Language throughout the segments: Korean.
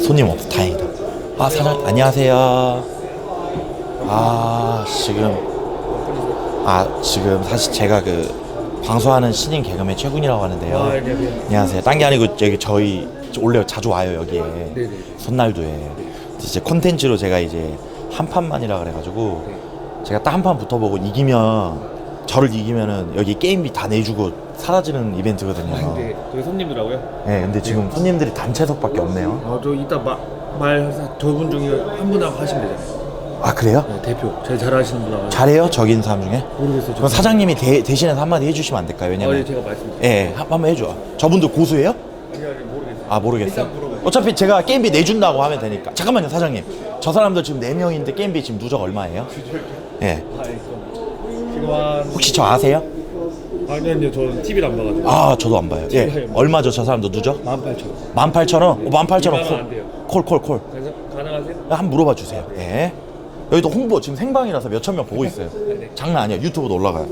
손님 없어 다행이다. 아 사장 안녕하세요. 아 지금 아 지금 사실 제가 그 방송하는 신인 개그맨 최군이라고 하는데요. 아, 안녕하세요. 안녕하세요. 딴 게 아니고 여기 저희 원래 자주 와요 여기에 네 네. 손날도에 이제 콘텐츠로 제가 이제 한 판만이라 그래가지고 제가 딱 한 판 붙어보고 이기면 저를 이기면은 여기 게임비 다 내주고 사라지는 이벤트거든요. 근데 저희 손님들하고요. 네, 근데 지금 손님들이 단체석밖에 없네요. 아, 저 이따 말두분 중에 한 분하고 하시면 되잖아요. 아 그래요? 네, 대표. 제일 잘하시는 분하고. 잘해요? 저기 있는 사람 중에? 모르겠어요. 그럼 사장님이 대, 대신해서 한마디 해주시면 안 될까요? 아, 예, 왜냐면 제가 말씀드릴게요. 예, 한- 한번 해줘. 저분들 고수예요? 아니, 아니, 모르겠어요. 아 모르겠어요. 일단 물어봐요. 어차피 제가 게임비 내준다고 하면 되니까. 잠깐만요, 사장님. 저 사람들 지금 네 명인데 게임비 지금 누적 얼마예요? 예. 아, 예, 그럼. 지금 한. 혹시 저 아세요? 아니, 아니요. 저는 TV를 안 봐가지고. 아 저도 안 봐요. 예. TV를 얼마죠, 저 사람들 누적? 18,000원. 18,000원? 18,000원 이만은 안 돼요. 콜, 콜, 콜. 그래서 가능하세요? 한번 물어봐 주세요. 예. 여기도 홍보 지금 생방이라서 몇 천 명 보고 있어요. 네. 장난 아니야. 유튜브도 올라가요.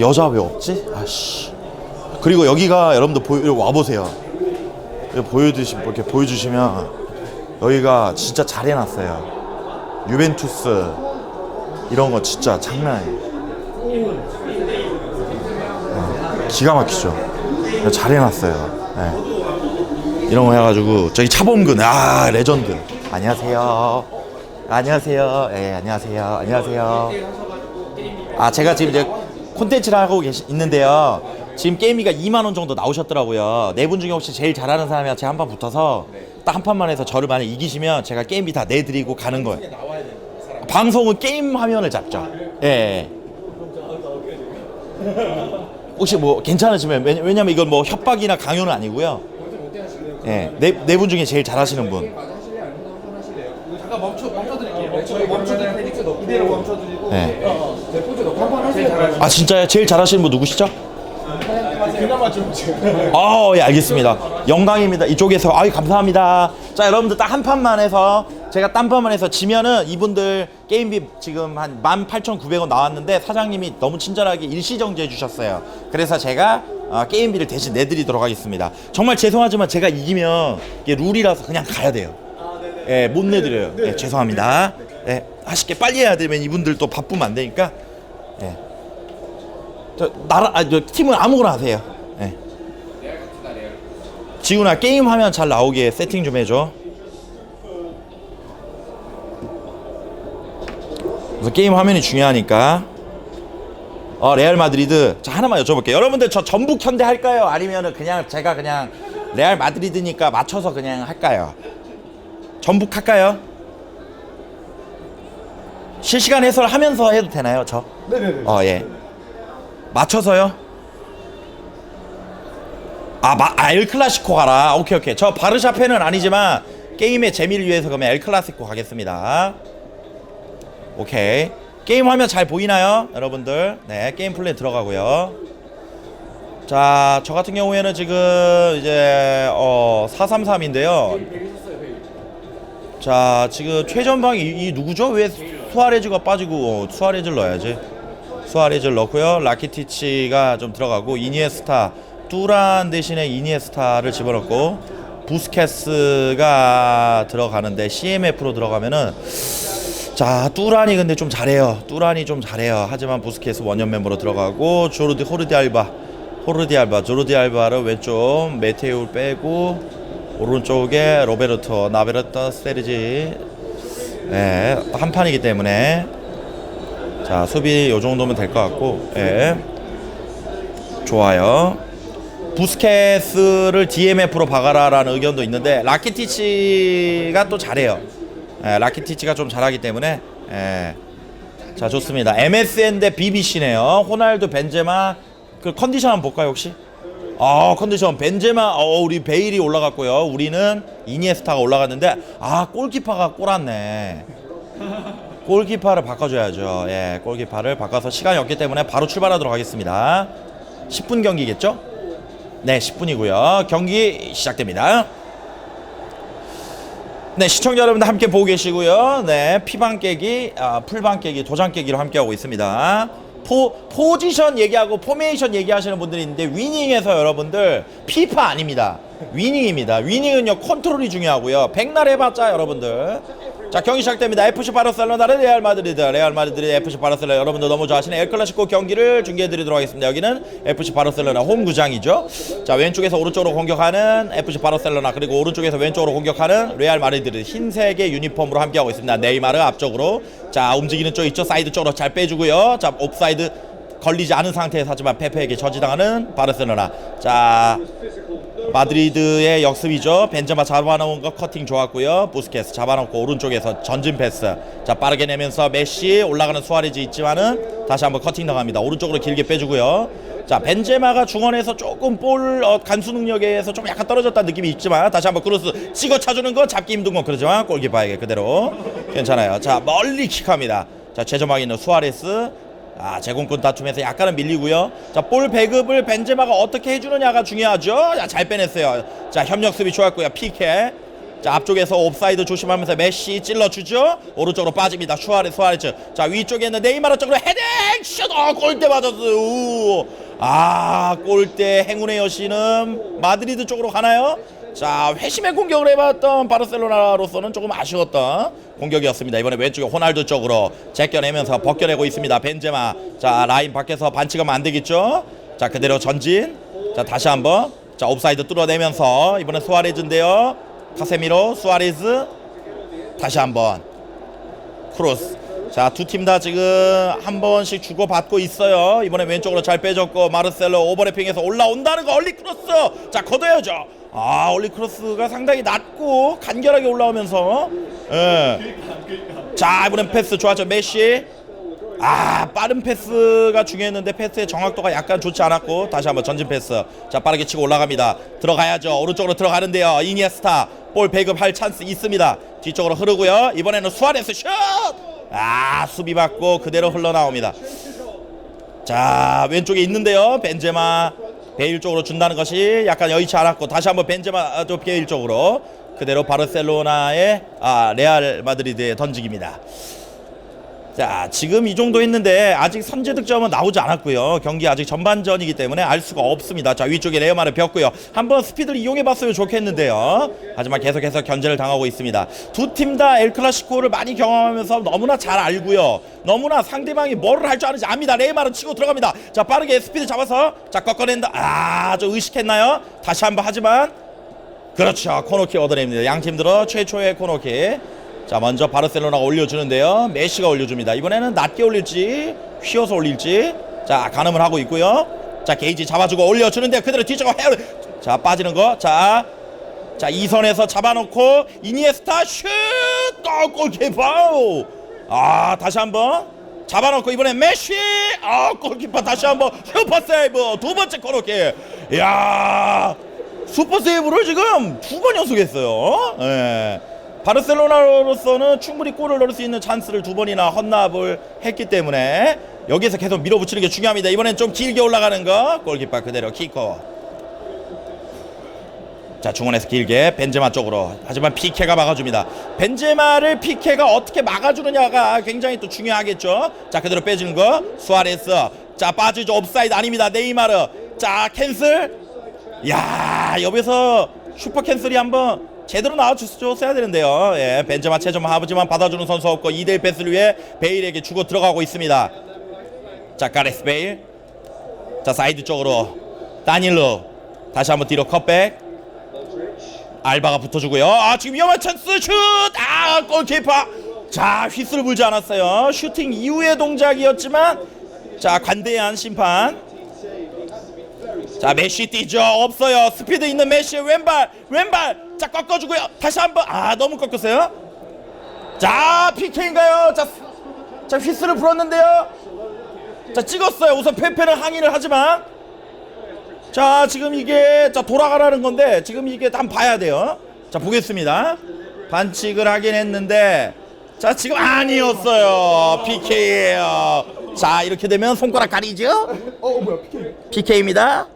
여자 왜 없지? 아씨. 그리고 여기가 여러분들 보여 와 보세요. 여기 보여주시 이렇게 보여주시면 여기가 진짜 잘 해놨어요. 유벤투스 이런 거 진짜 장난 아니에요. 어, 기가 막히죠. 잘 해놨어요. 예. 이런 거 해가지고 저기 차범근 아 레전드. 안녕하세요. 안녕하세요. 예 안녕하세요. 안녕하세요. 아 제가 지금 이제 콘텐츠를 하고 계시, 있는데요. 지금 게임이가 2만 원 정도 나오셨더라고요. 네 분 중에 혹시 제일 잘하는 사람이 제가 한판 붙어서 딱 한 판만 해서 저를 만약 이기시면 제가 게임비 다 내드리고 가는 거예요. 방송은 게임 화면을 잡죠. 예 혹시 뭐 괜찮으시면 왜냐- 왜냐면 이건 뭐 협박이나 강요는 아니고요 예, 네, 네분 중에 제일 잘하시는 분. 잠깐 멈춰, 멈춰 드릴게요. 멈춰, 멈춰 드릴 테니까 이대로 멈춰 드리고. 예. 네, 포즈 넣고 한번 하세요. 제일 잘하시는 아, 진짜요? 제일 잘하시는 분 누구시죠? 그나마 좀 제가. 아, 예, 알겠습니다. 영광입니다. 이쪽에서, 아이, 감사합니다. 자, 여러분들 딱 한 판만 해서, 제가 딴 판만 해서 지면은 이분들 게임비 지금 한 18,900원 나왔는데 사장님이 너무 친절하게 일시정지해 주셨어요. 그래서 제가 어, 게임비를 대신 내드리도록 하겠습니다. 정말 죄송하지만 제가 이기면 이게 룰이라서 그냥 가야 돼요. 예, 못 내드려요. 예, 죄송합니다. 예, 하실게 빨리 해야 되면 이분들 또 바쁘면 안 되니까. 예. 저 나라 아, 저 팀은 아무거나 하세요. 예. 지훈아 게임 화면 잘 나오게 세팅 좀 해줘. 그래서 게임 화면이 중요하니까. 어 레알 마드리드 자 하나만 여쭤볼게요. 여러분들 저 전북 현대 할까요? 아니면은 그냥 제가 그냥 레알 마드리드니까 맞춰서 그냥 할까요? 전북 할까요? 실시간 해설 하면서 해도 되나요, 저? 네네네. 어, 예. 맞춰서요? 아, 마, 아, 엘 클라시코 가라. 오케이, 오케이. 저 바르샤 팬은 아니지만 게임의 재미를 위해서 그러면 엘 클라시코 가겠습니다. 오케이. 게임 화면 잘 보이나요? 여러분들. 네, 게임 플레이 들어가고요. 자, 저 같은 경우에는 지금 이제 어 433인데요. 자, 지금 최전방이 이, 이 누구죠? 왜 수아레즈가 빠지고 어, 수아레즈를 넣어야지. 수아레즈를 넣고요. 라키티치가 좀 들어가고 이니에스타 뚜란 대신에 이니에스타를 집어넣고 부스케스가 들어가는데 CMF로 들어가면은 자 뚜란이 근데 좀 잘해요. 뚜란이 좀 잘해요. 하지만 부스케스 원년 멤버로 들어가고 조르디 호르디 알바. 호르디 알바. 조르디 알바를 왼쪽 메테우를 빼고 오른쪽에 로베르토 나베르토 세르지. 네, 한 판이기 때문에. 자 수비 요 정도면 될 것 같고. 예. 좋아요. 부스케스를 DMF로 박아라라는 의견도 있는데 라키티치가 또 잘해요. 예, 라키티치가 좀 잘하기 때문에 예. 자 좋습니다. MSN 대 BBC네요. 호날두 벤제마. 그 컨디션 한번 볼까요 혹시? 아 컨디션. 벤제마 어 우리 베일이 올라갔고요. 우리는 이니에스타가 올라갔는데 아 골키퍼가 꼬랐네. 골키퍼를 바꿔줘야죠. 예 골키퍼를 바꿔서 시간이 없기 때문에 바로 출발하도록 하겠습니다. 10분 경기겠죠? 네 10분이고요. 경기 시작됩니다 네 시청자 여러분들 함께 보고 계시고요 네 피방 깨기 아, 풀방 깨기 도장 깨기로 함께 하고 있습니다 포, 포지션 얘기하고 포메이션 얘기하시는 분들이 있는데 위닝에서 여러분들 피파 아닙니다. 위닝입니다. 위닝은요 컨트롤이 중요하고요. 백날 해봤자 여러분들. 자 경기 시작됩니다. FC 바르셀로나 대 레알 마드리드, 레알 마드리드 FC 바르셀로나 여러분들 너무 좋아하시는 엘클라시코 경기를 중계해드리도록 하겠습니다. 여기는 FC 바르셀로나 홈구장이죠. 자 왼쪽에서 오른쪽으로 공격하는 FC 바르셀로나 그리고 오른쪽에서 왼쪽으로 공격하는 레알 마드리드 흰색의 유니폼으로 함께하고 있습니다. 네이마르 앞쪽으로 자 움직이는 쪽 있죠. 사이드 쪽으로 잘 빼주고요. 자 옵사이드 걸리지 않은 상태에서 하지만 페페에게 저지당하는 바르셀로나. 자 마드리드의 역습이죠. 벤제마 잡아놓은 거 커팅 좋았고요. 부스케스 잡아놓고 오른쪽에서 전진 패스. 자 빠르게 내면서 메시 올라가는 수아레즈 있지만은 다시 한번 커팅 나갑니다. 오른쪽으로 길게 빼주고요. 자 벤제마가 중원에서 조금 볼 어, 간수 능력에서 좀 약간 떨어졌다는 느낌이 있지만 다시 한번 크로스 찍어 차주는 거 잡기 힘든 건 그러지만 골키퍼에게 그대로 괜찮아요. 자 멀리 킥합니다. 자 최전방에 있는 수아레스 아 제공권 다툼에서 약간은 밀리고요. 자 볼 배급을 벤제마가 어떻게 해주느냐가 중요하죠. 자, 잘 빼냈어요. 자 협력 수비 좋았고요. 피케. 자 앞쪽에서 옵사이드 조심하면서 메시 찔러주죠. 오른쪽으로 빠집니다. 슈아레 수아레즈. 자 위쪽에 있는 네이마르 쪽으로 헤딩 슛. 어, 골대 맞았어요. 우. 아 골대 행운의 여신은 마드리드 쪽으로 가나요? 자 회심의 공격을 해봤던 바르셀로나로서는 조금 아쉬웠던 공격이었습니다. 이번에 왼쪽에 호날두 쪽으로 제껴내면서 벗겨내고 있습니다. 벤제마. 자 라인 밖에서 반칙하면 안 되겠죠? 자 그대로 전진. 자 다시 한번. 자 옵사이드 뚫어내면서 이번에 수아레즈인데요. 카세미로 수아레즈. 다시 한번. 크로스. 자 두 팀 다 지금 한 번씩 주고받고 있어요. 이번에 왼쪽으로 잘 빼줬고 마르셀로 오버래핑해서 올라온다는 거 얼리 크로스! 자 걷어야죠 아 얼리 크로스가 상당히 낮고 간결하게 올라오면서 예. 자 이번엔 패스 좋았죠 메시. 아 빠른 패스가 중요했는데 패스의 정확도가 약간 좋지 않았고 다시 한번 전진 패스. 자 빠르게 치고 올라갑니다. 들어가야죠. 오른쪽으로 들어가는데요. 이니에스타 볼 배급할 찬스 있습니다. 뒤쪽으로 흐르고요. 이번에는 수아레스 슛아 수비 받고 그대로 흘러나옵니다. 자 왼쪽에 있는데요. 벤제마 베일 쪽으로 준다는 것이 약간 여의치 않았고 다시 한번 벤제마 또 베일 쪽으로 그대로 바르셀로나의 아 레알 마드리드의 던지기입니다. 자 지금 이 정도 했는데 아직 선제 득점은 나오지 않았고요. 경기 아직 전반전이기 때문에 알 수가 없습니다. 자 위쪽에 레어마를 폈고요. 한번 스피드를 이용해 봤으면 좋겠는데요. 하지만 계속해서 견제를 당하고 있습니다. 두 팀 다 엘클라시코를 많이 경험하면서 너무나 잘 알고요. 너무나 상대방이 뭐를 할 줄 아는지 압니다. 레이마르 치고 들어갑니다. 자 빠르게 스피드 잡아서 자 꺾어낸다. 아좀 의식했나요? 다시 한번 하지만 그렇죠. 코너킥 얻어냅니다. 양 팀 들어 최초의 코너킥 자 먼저 바르셀로나가 올려주는데요. 메시가 올려줍니다. 이번에는 낮게 올릴지 휘어서 올릴지. 자 가늠을 하고 있고요. 자 게이지 잡아주고 올려주는데 그대로 뒤쪽으로 헤어 자 빠지는 거자 자 이선에서 잡아놓고 이니에스타 슛! 어, 골키퍼! 아 다시 한번 잡아놓고 이번엔 메시! 아 골키퍼 다시 한번 슈퍼 세이브! 두 번째 코너킥! 야 슈퍼 세이브를 지금 두 번 연속했어요. 예. 바르셀로나로서는 충분히 골을 넣을 수 있는 찬스를 두 번이나 헌납을 했기 때문에 여기서 계속 밀어붙이는 게 중요합니다. 이번엔 좀 길게 올라가는 거 골키퍼 그대로 키커. 자 중원에서 길게 벤제마 쪽으로 하지만 피케가 막아줍니다. 벤제마를 피케가 어떻게 막아주느냐가 굉장히 또 중요하겠죠. 자 그대로 빼주는 거 수아레스 자 빠지죠 옵사이드 아닙니다 네이마르 자 캔슬 야 여기서 슈퍼 캔슬이 한번 제대로 나와줬어야 되는데요. 예, 벤제마 체점 하지만 받아주는 선수 없고 2대1 패스를 위해 베일에게 주고 들어가고 있습니다. 자 가레스 베일 자 사이드 쪽으로 다닐로 다시 한번 뒤로 컷백 알바가 붙어주고요. 아 지금 위험한 찬스 슛! 아 골키퍼 자 휘슬을 불지 않았어요. 슈팅 이후의 동작이었지만 자 관대한 심판 자 메시 뛰죠 없어요 스피드 있는 메시 왼발 왼발 자 꺾어주고요. 다시 한 번 아 너무 꺾었어요? 자 PK인가요? 자, 자 휘슬을 불었는데요. 자 찍었어요. 우선 페페는 항의를 하지만. 자 지금 이게 자 돌아가라는 건데 지금 이게 한번 봐야 돼요. 자 보겠습니다. 반칙을 하긴 했는데 자 지금 아니었어요. PK예요. 자 이렇게 되면 손가락 가리죠? 어, 어 뭐야 피케 PK입니다.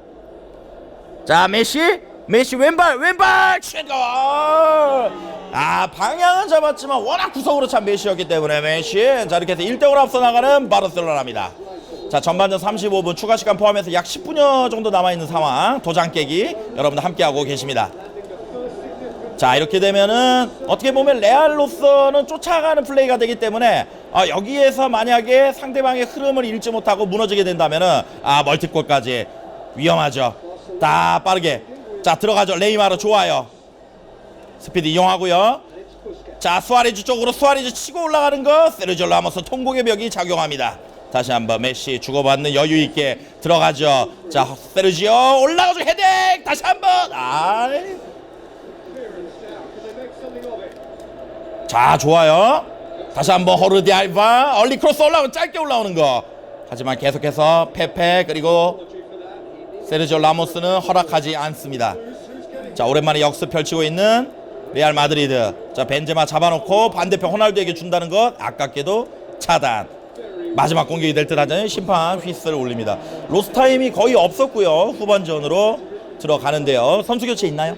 자 메시 메시 왼발 왼발 슛! 아 방향은 잡았지만 워낙 구석으로 찬 메시였기 때문에 메시 자 이렇게 해서 1대5로 앞서 나가는 바르셀로나입니다. 자 전반전 35분 추가 시간 포함해서 약 10분여 정도 남아 있는 상황 도장 깨기 여러분들 함께 하고 계십니다. 자 이렇게 되면은 어떻게 보면 레알로서는 쫓아가는 플레이가 되기 때문에 아, 여기에서 만약에 상대방의 흐름을 잃지 못하고 무너지게 된다면은 아 멀티골까지 위험하죠. 다 빠르게 자 들어가죠. 레이마르 좋아요. 스피드 이용하고요. 자 수아레즈 쪽으로 수아레즈 치고 올라가는 거 세르지오 라모스 통곡의 벽이 작용합니다. 다시 한번 메시 주고받는 여유 있게 들어가죠. 자 세르지오 올라가죠 헤딩 다시 한번 아. 자 좋아요. 다시 한번 호르디 알바 얼리 크로스 올라오는 짧게 올라오는 거. 하지만 계속해서 페페 그리고 세르지오 라모스는 허락하지 않습니다. 자 오랜만에 역습 펼치고 있는 레알 마드리드. 자 벤제마 잡아놓고 반대편 호날두에게 준다는 것 아깝게도 차단. 마지막 공격이 될 듯 하자니 심판 휘스를 올립니다. 로스 타임이 거의 없었고요. 후반전으로 들어가는데요. 선수 교체 있나요?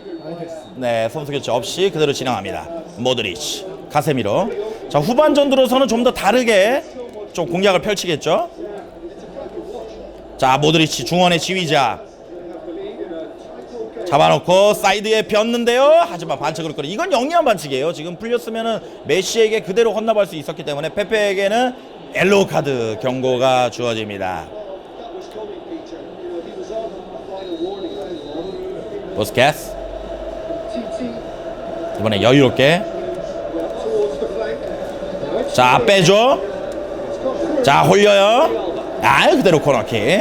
네, 선수 교체 없이 그대로 진행합니다. 모드리치, 카세미로. 자 후반전 들어서는 좀 더 다르게 좀 공략을 펼치겠죠. 자 모드리치 중원의 지휘자 잡아놓고 사이드에 폈는데요. 하지만 반칙으로 끌어. 이건 영리한 반칙이에요. 지금 풀렸으면은 메시에게 그대로 혼납할 수 있었기 때문에 페페에게는 옐로우 카드 경고가 주어집니다. 보스케스 이번에 여유롭게 자 빼줘 자 홀려요 아 그대로 코너킥.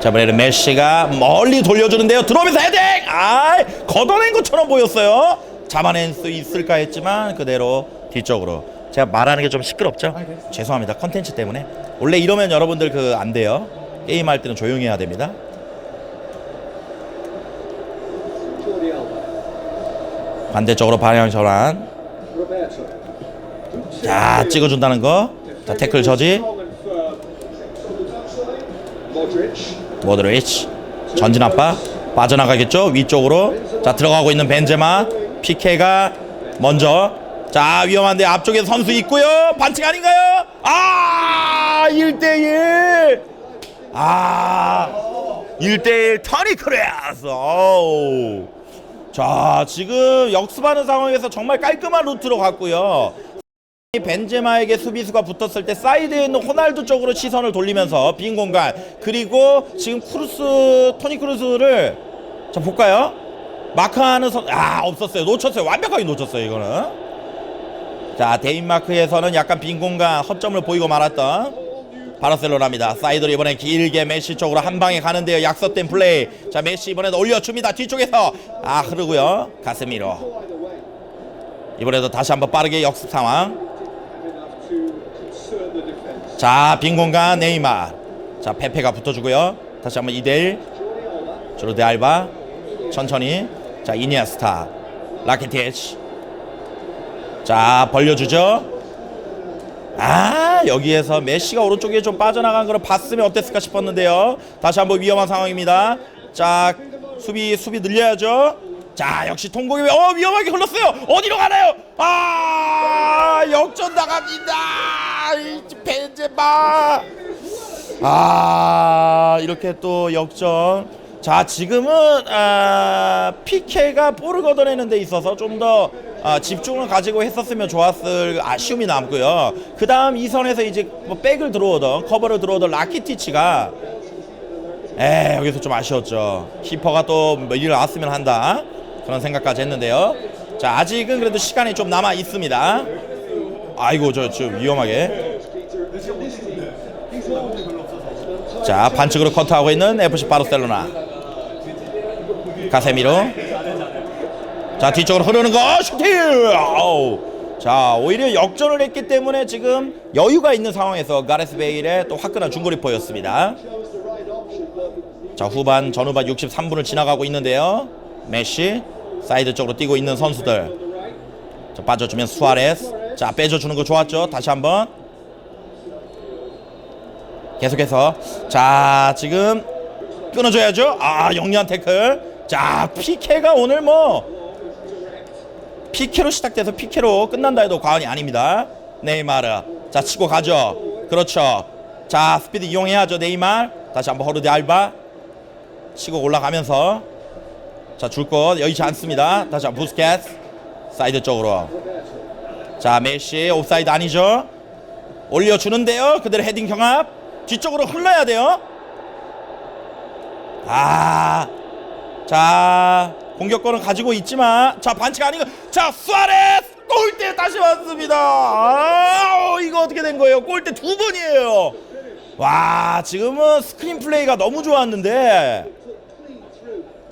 자 이번에는 메시가 멀리 돌려주는데요. 들어오면서 헤딩! 아 걷어낸 것처럼 보였어요. 잡아낼 수 있을까 했지만 그대로 뒤쪽으로. 제가 말하는 게 좀 시끄럽죠? 죄송합니다. 컨텐츠 때문에. 원래 이러면 여러분들 그 안 돼요. 게임할 때는 조용히 해야 됩니다. 반대쪽으로 방향 전환 자 찍어준다는 거 자 태클 저지. 모드리치. 전진 압박 빠져나가겠죠? 위쪽으로. 자 들어가고 있는 벤제마. 피케가 먼저. 자 위험한데 앞쪽에 선수 있고요. 반칙 아닌가요? 아 1대1 아 1대1 터니 크레아스. 어우. 자 지금 역습하는 상황에서 정말 깔끔한 루트로 갔고요. 이 벤제마에게 수비수가 붙었을 때 사이드에 있는 호날두 쪽으로 시선을 돌리면서 빈 공간 그리고 지금 크루스 토니 크루스를 자 볼까요? 마크하는 선, 아 없었어요. 놓쳤어요. 완벽하게 놓쳤어요 이거는. 자 데인마크에서는 약간 빈 공간 허점을 보이고 말았던 바르셀로나입니다. 사이드로 이번에 길게 메시 쪽으로 한 방에 가는데요. 약속된 플레이. 자 메시 이번에도 올려줍니다. 뒤쪽에서. 아 흐르고요. 가스미로. 이번에도 다시 한번 빠르게 역습 상황 자, 빈 공간 네이마. 자, 페페가 붙어주고요. 다시 한번 2대1. 조르데 알바. 천천히. 자, 이니아스타. 라키티치. 자, 벌려주죠. 아, 여기에서 메시가 오른쪽에 좀 빠져나간 걸 봤으면 어땠을까 싶었는데요. 다시 한번 위험한 상황입니다. 자, 수비, 수비 늘려야죠. 자, 역시 통곡이 왜- 어 위험하게 흘렀어요. 어디로 가나요? 아, 역전 나갑니다. 이 벤제마. 아, 이렇게 또 역전. 자, 지금은 아, 피케가 볼을 걷어내는 데 있어서 좀더 아, 집중을 가지고 했었으면 좋았을 아쉬움이 남고요. 그 다음 이 선에서 이제 뭐 백을 들어오던 커버를 들어오던 라키티치가 에 여기서 좀 아쉬웠죠. 키퍼가 또 일을 왔으면 한다 그런 생각까지 했는데요. 자 아직은 그래도 시간이 좀 남아 있습니다. 아이고 저 좀 위험하게. 자 반칙으로 커트하고 있는 FC 바르셀로나. 가세미로. 자 뒤쪽으로 흐르는 거 슈팅. 아우. 자 오히려 역전을 했기 때문에 지금 여유가 있는 상황에서 가레스 베일의 또 화끈한 중거리포였습니다. 자 후반 전후반 63분을 지나가고 있는데요 메시 사이드 쪽으로 뛰고 있는 선수들. 자 빠져주면 수아레스. 자 빼줘주는 거 좋았죠? 다시 한번. 계속해서. 자 지금 끊어줘야죠? 아 영리한 태클. 자 피케가 오늘 뭐 피케로 시작돼서 피케로 끝난다 해도 과언이 아닙니다. 네이마르. 자 치고 가죠. 그렇죠. 자 스피드 이용해야죠 네이말. 다시 한번 허르디 알바. 치고 올라가면서 자 줄 것 여의치 않습니다. 다시 한번 부스켓 사이드 쪽으로. 자 메시 옵사이드 아니죠? 올려 주는데요. 그대로 헤딩 경합 뒤쪽으로 흘러야 돼요. 아, 자 공격권은 가지고 있지만 자 반칙 아니고 자 수아레스 골대 다시 왔습니다. 아, 어, 이거 어떻게 된 거예요? 골대 두 번이에요. 와 지금은 스크린 플레이가 너무 좋았는데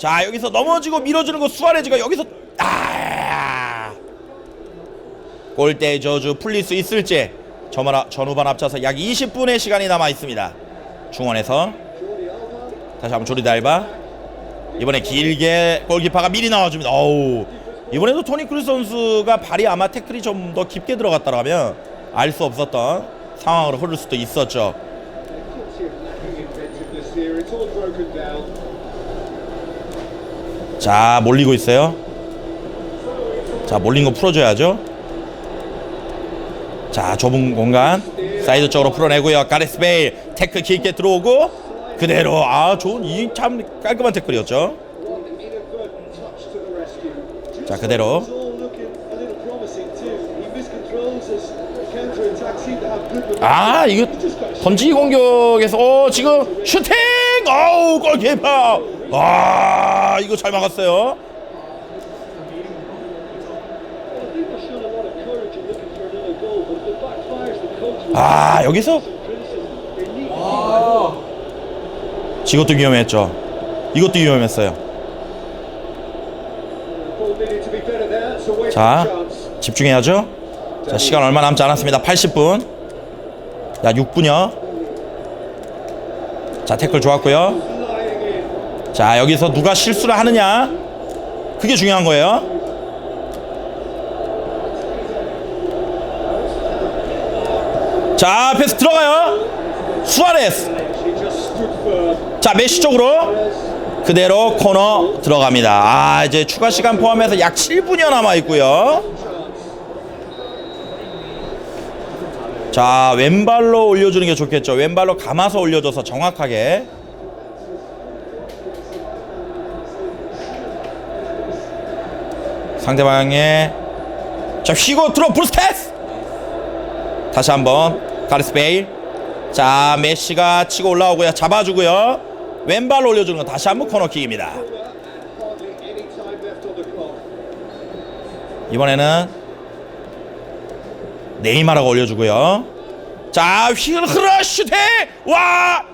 자 여기서 넘어지고 밀어주는 거 수아레즈가 여기서 아 골대 저주 풀릴 수 있을지 전후반, 전후반 합쳐서 약 20분의 시간이 남아 있습니다. 중원에서 다시 한번 조리드 알바 이번에 길게 골키퍼가 미리 나와줍니다. 어우 이번에도 토니 크루스 선수가 발이 아마 태클이 좀 더 깊게 들어갔다라면 알 수 없었던 상황으로 흐를 수도 있었죠. 자 몰리고 있어요. 자 몰린 거 풀어줘야죠. 자 좁은 공간 사이드 쪽으로 풀어내고요. 가레스 베일 태클 길게 들어오고 그대로 아 좋은 이 참 깔끔한 태클이었죠. 자 그대로 아 이거 던지기 공격에서 어 지금 슈팅 어우 골키퍼 아 이거 잘 막았어요. 아 여기서 이것도 위험했죠. 이것도 위험했어요. 자 집중해야죠. 자 시간 얼마 남지 않았습니다. 80분. 야 6분요. 자 태클 좋았고요. 자 여기서 누가 실수를 하느냐 그게 중요한 거예요. 자 패스 들어가요. 수아레스. 자 메시 쪽으로 그대로 코너 들어갑니다. 아 이제 추가 시간 포함해서 약 7분여 남아 있고요. 자 왼발로 올려주는 게 좋겠죠. 왼발로 감아서 올려줘서 정확하게. 상대방의 자 휘고 들어 브루스테스. 다시 한번 가레스 베일. 자 메시가 치고 올라오고요. 잡아주고요. 왼발로 올려주는 건 다시 한번 코너킥입니다. 이번에는 네이마라고 올려주고요. 자 휘흐르 슈팅 와!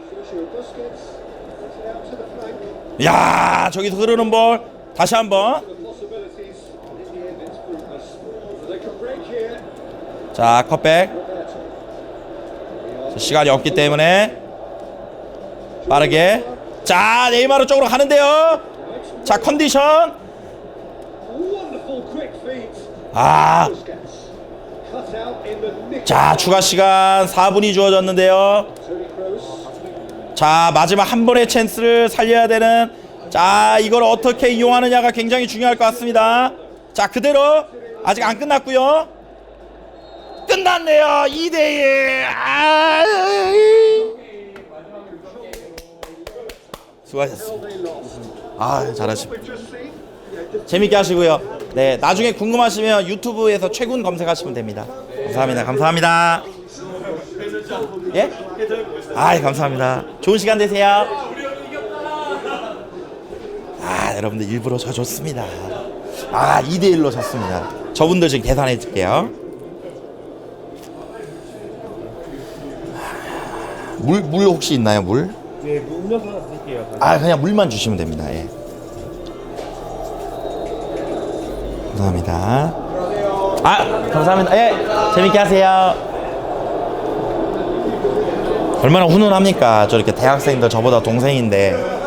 야, 저기서 흐르는 볼. 다시 한번 자 컷백. 자, 시간이 없기 때문에 빠르게. 자 네이마르 쪽으로 가는데요. 자 컨디션. 아. 자 추가 시간 4분이 주어졌는데요. 자 마지막 한 번의 찬스를 살려야 되는. 자 이걸 어떻게 이용하느냐가 굉장히 중요할 것 같습니다. 자 그대로 아직 안 끝났고요. 끝났네요. 2대1 아, 수고하셨습니다. 아 잘하십니다. 재밌게 하시고요. 네 나중에 궁금하시면 유튜브에서 최군 검색하시면 됩니다. 감사합니다. 감사합니다. 예? 아 감사합니다. 좋은 시간 되세요. 아 여러분들 일부러 져줬습니다. 아 2대 1로 졌습니다 저분들 지금 계산해 줄게요. 물, 물 혹시 있나요 물? 네, 뭐 음료수 하나 드릴게요. 아 그냥 물만 주시면 됩니다. 예. 감사합니다. 아 감사합니다. 예 재밌게 하세요. 얼마나 훈훈합니까? 저렇게 대학생들 저보다 동생인데.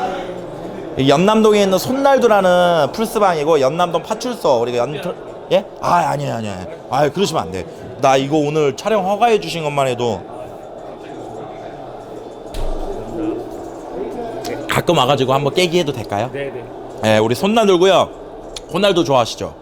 이 연남동에 있는 손날도라는 풀스방이고 연남동 파출소 우리가 연 예? 아 아니에요 아니에요 아 그러시면 안 돼 나 이거 오늘 촬영 허가해 주신 것만 해도 가끔 와가지고 한번 깨기 해도 될까요? 네, 네. 예, 우리 손날 들고요. 호날두 좋아하시죠?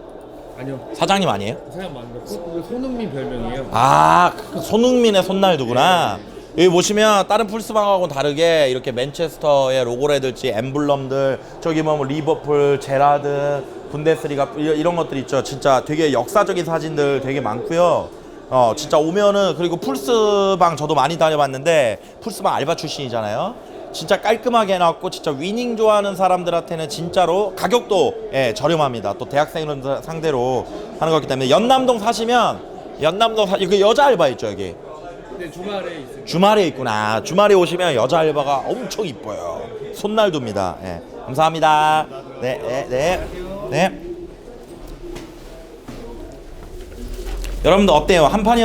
아니요. 사장님 아니에요? 사장 맞는데 그 손흥민 별명이에요. 아, 그 손흥민의 손날두구나. 여기 보시면 다른 풀스방하고 다르게 이렇게 맨체스터의 로고라든지 엠블럼들 저기 뭐 리버풀, 제라드, 분데스리가 이- 이런 것들 있죠. 진짜 되게 역사적인 사진들 되게 많고요. 어, 진짜 오면은 그리고 풀스방 저도 많이 다녀봤는데 풀스방 알바 출신이잖아요. 진짜 깔끔하게 해놨고 진짜 위닝 좋아하는 사람들한테는 진짜로 가격도 예, 저렴합니다. 또 대학생들 상대로 하는 거기 때문에 연남동 사시면 연남동 사 이거 여자 알바 있죠 여기 근데 주말에 있어요. 주말에 있구나. 주말에 오시면 여자 알바가 엄청 이뻐요. 손날도입니다. 예, 감사합니다. 네 네 네 네, 네. 여러분들 어때요? 한 판이